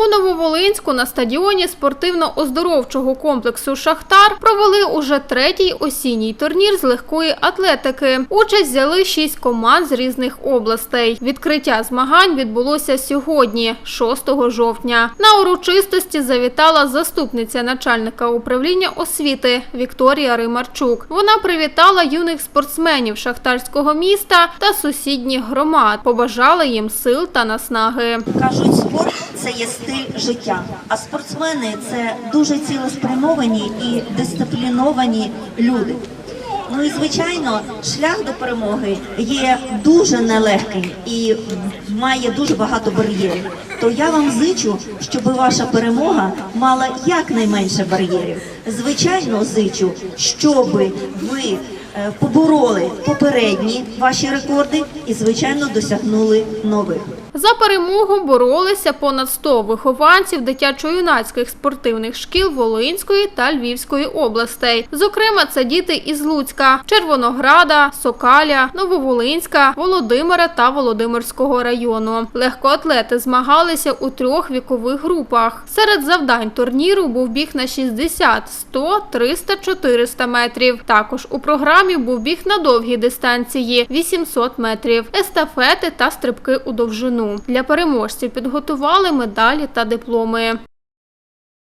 У Нововолинську на стадіоні спортивно-оздоровчого комплексу Шахтар провели уже третій осінній турнір з легкої атлетики. Участь взяли шість команд з різних областей. Відкриття змагань відбулося сьогодні, 6 жовтня. На урочистості завітала заступниця начальника управління освіти Вікторія Римарчук. Вона привітала юних спортсменів шахтарського міста та сусідніх громад, побажала їм сил та наснаги. Кажуть, спорт це є стиль життя, а спортсмени це дуже цілеспрямовані і дисципліновані люди. Ну і звичайно, шлях до перемоги є дуже нелегким і має дуже багато бар'єрів. То я вам зичу, щоб ваша перемога мала якнайменше бар'єрів. Звичайно, зичу, щоб ви побороли попередні ваші рекорди і, звичайно, досягнули нових. За перемогу боролися понад 100 вихованців дитячо-юнацьких спортивних шкіл Волинської та Львівської областей. Зокрема, це діти із Луцька, Червонограда, Сокаля, Нововолинська, Володимира та Володимирського району. Легкоатлети змагалися у трьох вікових групах. Серед завдань турніру був біг на 60, 100, 300, 400 метрів. Також у програмі був біг на довгі дистанції 800 метрів, естафети та стрибки у довжину. Для переможців підготували медалі та дипломи.